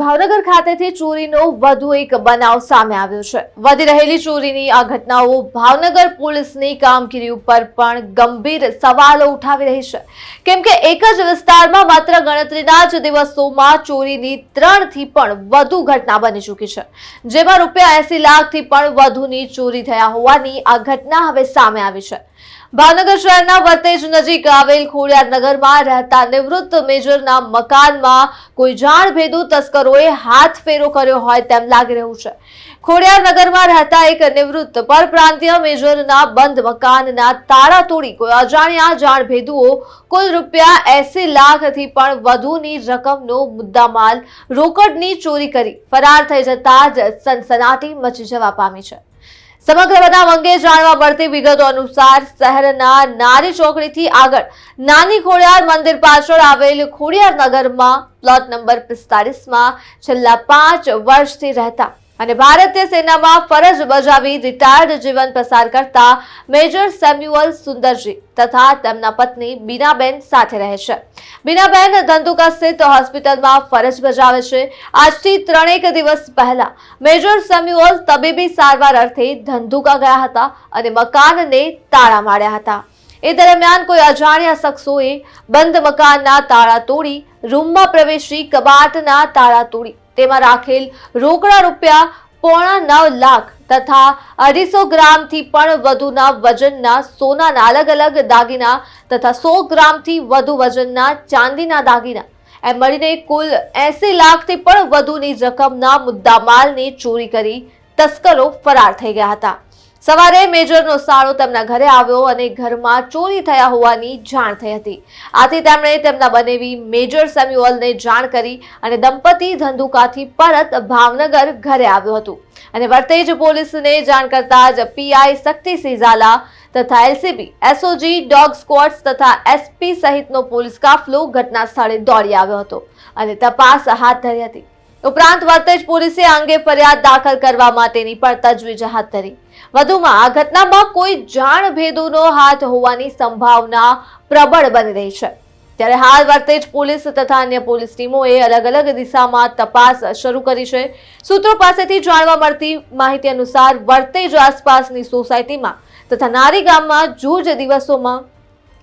ભાવનગર ખાતેથી ચોરીનો વધુ એક બનાવ સામે આવ્યો છે. વધી રહેલી ચોરીની આ ઘટનાઓ ભાવનગર પોલીસની કામગીરી ઉપર પણ ગંભીર સવાલો ઉઠાવી રહી છે. કેમ કે એક જ વિસ્તારમાં માત્ર ગણતરીના જ દિવસોમાં ચોરીની ત્રણથી પણ વધુ ઘટના બની ચૂકી છે. જેમાં રૂપિયા એસી લાખથી પણ વધુની ચોરી થયા હોવાની આ ઘટના હવે સામે આવી છે. ભાવનગર શહેરના વર્તેજ નજીક આવેલ ખોડિયાર નગરમાં રહેતા નિવૃત્ત મેજરના મકાનમાં કોઈ જાણભેદુ તસ્કરોએ હાથ ફેરો કર્યો હોય તેમ લાગી રહ્યું છે. ખોડિયાર નગરમાં રહેતા એક નિવૃત્ત પરપ્રાંતીય મેજરના બંધ મકાનના તાળા તોડી કોઈ અજાણ્યા જાણભેદુઓ કુલ રૂપિયા એસી લાખથી પણ વધુની રકમનો મુદ્દામાલ રોકડની ચોરી કરી ફરાર થઈ જતા જ સનસનાટી મચી જવા પામી છે. સમગ્ર બનાવ અંગે જાણવા મળતી વિગતો અનુસાર શહેરના નારી ચોકડીથી આગળ નાની ખોડિયાર મંદિર પાછળ આવેલ ખોડિયાર નગરમાં પ્લોટ નંબર પિસ્તાળીસમાં છેલ્લા પાંચ વર્ષથી રહેતા અને ભારતીય સેનામાં ફરજ બજાવી રિટાયર્ડ જીવન પસાર કરતા મેજર સેમ્યુઅલ સુંદરજી તથા તેમના પત્ની બીનાબેન સાથે રહે છે. બીનાબેન ધંધુકા સ્થિત હોસ્પિટલમાં ફરજ બજાવે છે. આજથી ત્રણેક દિવસ પહેલા મેજર સેમ્યુઅલ તબીબી સારવાર અર્થે ધંધુકા ગયા હતા અને મકાનને તાળા માર્યા હતા. એ દરમિયાન કોઈ અજાણ્યા શખ્સોએ બંધ મકાનના તાળા તોડી રૂમમાં પ્રવેશી કબાટના તાળા તોડી તેમાં રાખેલ રોકડા રૂપિયા પોણા નવ લાખ તથા અઢીસો ગ્રામથી પણ વધુના વજનના સોનાના અલગ અલગ દાગીના તથા સો ગ્રામથી વધુ વજનના ચાંદીના દાગીના. એમ મળીને કુલ એસી લાખથી પણ વધુની રકમના મુદ્દામાલની ચોરી કરી તસ્કરો ફરાર થઈ ગયા હતા. સવારે મેજરનો સાળો તેમના ઘરે આવ્યો અને ઘરમાં ચોરી થયા હોવાની જાણ થઈ હતી. આથી તેમણે તેમના બનેવી મેજર સેમ્યુઅલને જાણ કરી અને દંપતી ધંધુકાથી પરત ભાવનગર ઘરે આવ્યું હતું. અને વર્તેજ પોલીસને જાણ કરતા જ પીઆઈ શક્તિસિંહ ઝાલા તથા એલસીબી, એસઓજી, ડોગ સ્ક્વોડ્સ તથા એસપી સહિતનો પોલીસ કાફલો ઘટના સ્થળે દોડી આવ્યો હતો અને તપાસ હાથ ધરી હતી. ઉપરાંત વર્તેજ પોલીસે અંગે ફરિયાદ દાખલ કરવા માટેની પણ તજવીજ હાથ ધરી. વધુમાં, આ ઘટનામાં કોઈ જાણ ભેદોનો હાથ હોવાની સંભાવના પ્રબળ બની રહી છે. ત્યારે હાલ વર્તેજ પોલીસ તથા અન્ય પોલીસ ટીમોએ અલગ અલગ દિશામાં તપાસ શરૂ કરી છે. સૂત્રો પાસેથી જાણવા મળતી માહિતી અનુસાર, વર્તેજ આસપાસની સોસાયટીમાં તથા નારી ગામમાં જૂજ દિવસોમાં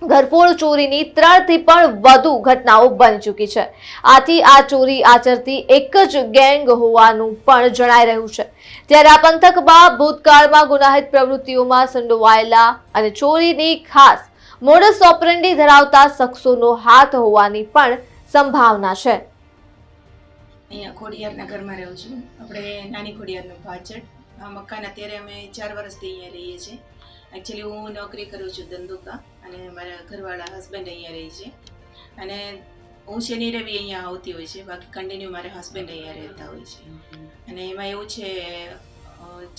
ઘરફોડ ચોરીની ત્રણથી પણ વધુ ઘટનાઓ બની ચૂકી છે. આથી આ ચોરી આચરતી એક જ ગેંગ હોવાનું પણ જણાઈ રહ્યું છે. ત્યારે આ પંથકમાં ભૂતકાળમાં ગુનાહિત પ્રવૃત્તિઓમાં સંડોવાયેલા અને ચોરીની ખાસ મોડસ ઓપરેન્ડી ધરાવતા શખ્સોનો હાથ હોવાની પણ સંભાવના છે. અહીંયા ખોડિયાર નગરમાં રહું છું. આપણે નાની ખોડિયારનું આ મકાન અત્યારે અમે ચાર વર્ષથી અહીંયા રહીએ છીએ. એકચ્યુઅલી હું નોકરી કરું છું ધંધુકા અને મારા ઘરવાળા હસબન્ડ અહીંયા રહે છે. અને હું શનિ રવિ અહીંયા આવતી હોય છે, બાકી કન્ટિન્યુ મારા હસબન્ડ અહીંયા રહેતા હોય છે. અને એમાં એવું છે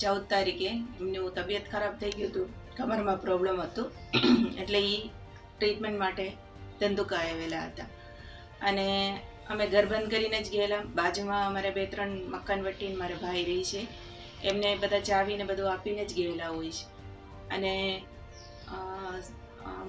ચૌદ તારીખે એમનું તબિયત ખરાબ થઈ ગયું હતું, કમરમાં પ્રોબ્લેમ હતું. એટલે એ ટ્રીટમેન્ટ માટે ધંધુકા આવેલા હતા. અને અમે ઘર બંધ કરીને જ ગયેલા. બાજુમાં અમારે બે ત્રણ મકાન વટીને મારા ભાઈ રહી છે. એમને બધા ચાવીને બધું આપીને જ ગયેલા હોય છે. અને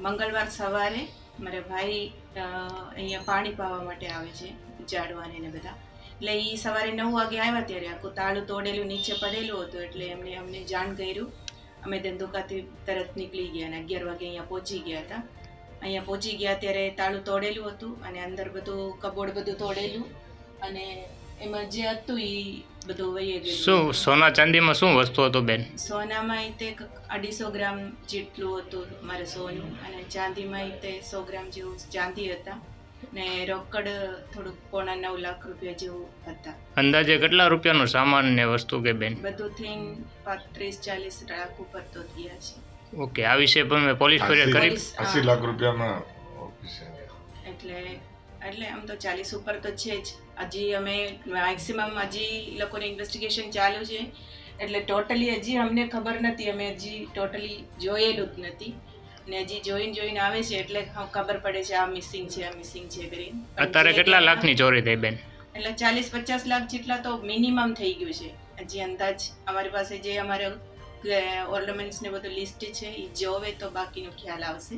મંગળવાર સવારે મારા ભાઈ અહીંયા પાણી પાવા માટે આવે છે, ઝાડવાને ને બધા. એટલે એ સવારે નવ વાગે આવ્યા ત્યારે આખું તાળું તોડેલું, નીચે પડેલું હતું એટલે એમને, અમને જાણ કર્યું. અમે ધંધુકાથી તરત નીકળી ગયા અને અગિયાર વાગે અહીંયા પહોંચી ગયા હતા. અહીંયા પહોંચી ગયા ત્યારે તાળું તોડેલું હતું અને અંદર બધું કબોર્ડ બધું તોડેલું અને એમાં જે હતું એ બધું વહી ગયેલું શું સોના ચાંદીમાં શું વસ્તુ હતું બેન? સોનામાં તે અઢીસો ગ્રામ જેટલું હતું મારે સોનું અને ચાંદીમાં તે સો ગ્રામ જેવું ચાંદી હતા. ને રોકડ થોડુંક પોણા નવ લાખ રૂપિયા જેવું હતા. અંદાજે કેટલા રૂપિયાનો સામાન ને વસ્તુ કે બેન? બધું થઈને પાંત્રીસ ચાલીસ લાખ ઉપર તો થયા છે. ઓકે આ વિશે પણ મેં પોલીસ ફરિયાદ કરી. પોલીસ, હા. અસી લાખ રૂપિયામાં ઓફિસે. એટલે એટલે આમ તો ચાલીસ ઉપર તો છે જ. હજી અમે મેક્સિમમ હજી લોકોને ઇન્વેસ્ટિગેશન ચાલુ છે. એટલે ટોટલી હજી અમને ખબર નથી અમે હજી ટોટલી જોયેલું જ નથી. ને હજી જોઈને જોઈને આવે છે એટલે ખબર પડે છે આ મિસિંગ છે આ મિસિંગ છે કરીને અત્યારે કેટલા લાખની ચોરી થઈ બેન? એટલે ચાલીસ પચાસ લાખ જેટલા તો મિનિમમ થઈ ગયું છે. હજી અંદાજ અમારી પાસે જે અમારે ઓર્નામેન્ટ્સ ને બધું લિસ્ટ છે એ જોવે તો બાકીનો ખ્યાલ આવશે.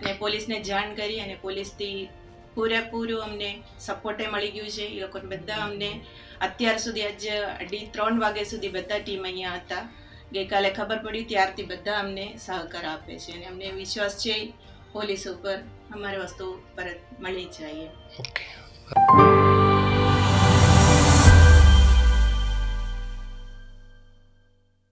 અને પોલીસને જાણ કરી અને પોલીસથી પૂરેપૂરું અમને સપોર્ટે મળી ગયું છે. એ લોકોને બધા અમને અત્યાર સુધી આજ અઢી ત્રણ વાગ્યા સુધી બધા ટીમ અહીંયા હતા. ગઈકાલે ખબર પડી ત્યારથી બધા અમને સહકાર આપે છે અને અમને વિશ્વાસ છે પોલીસ ઉપર અમારે વસ્તુ પરત મળી જાય ઓકે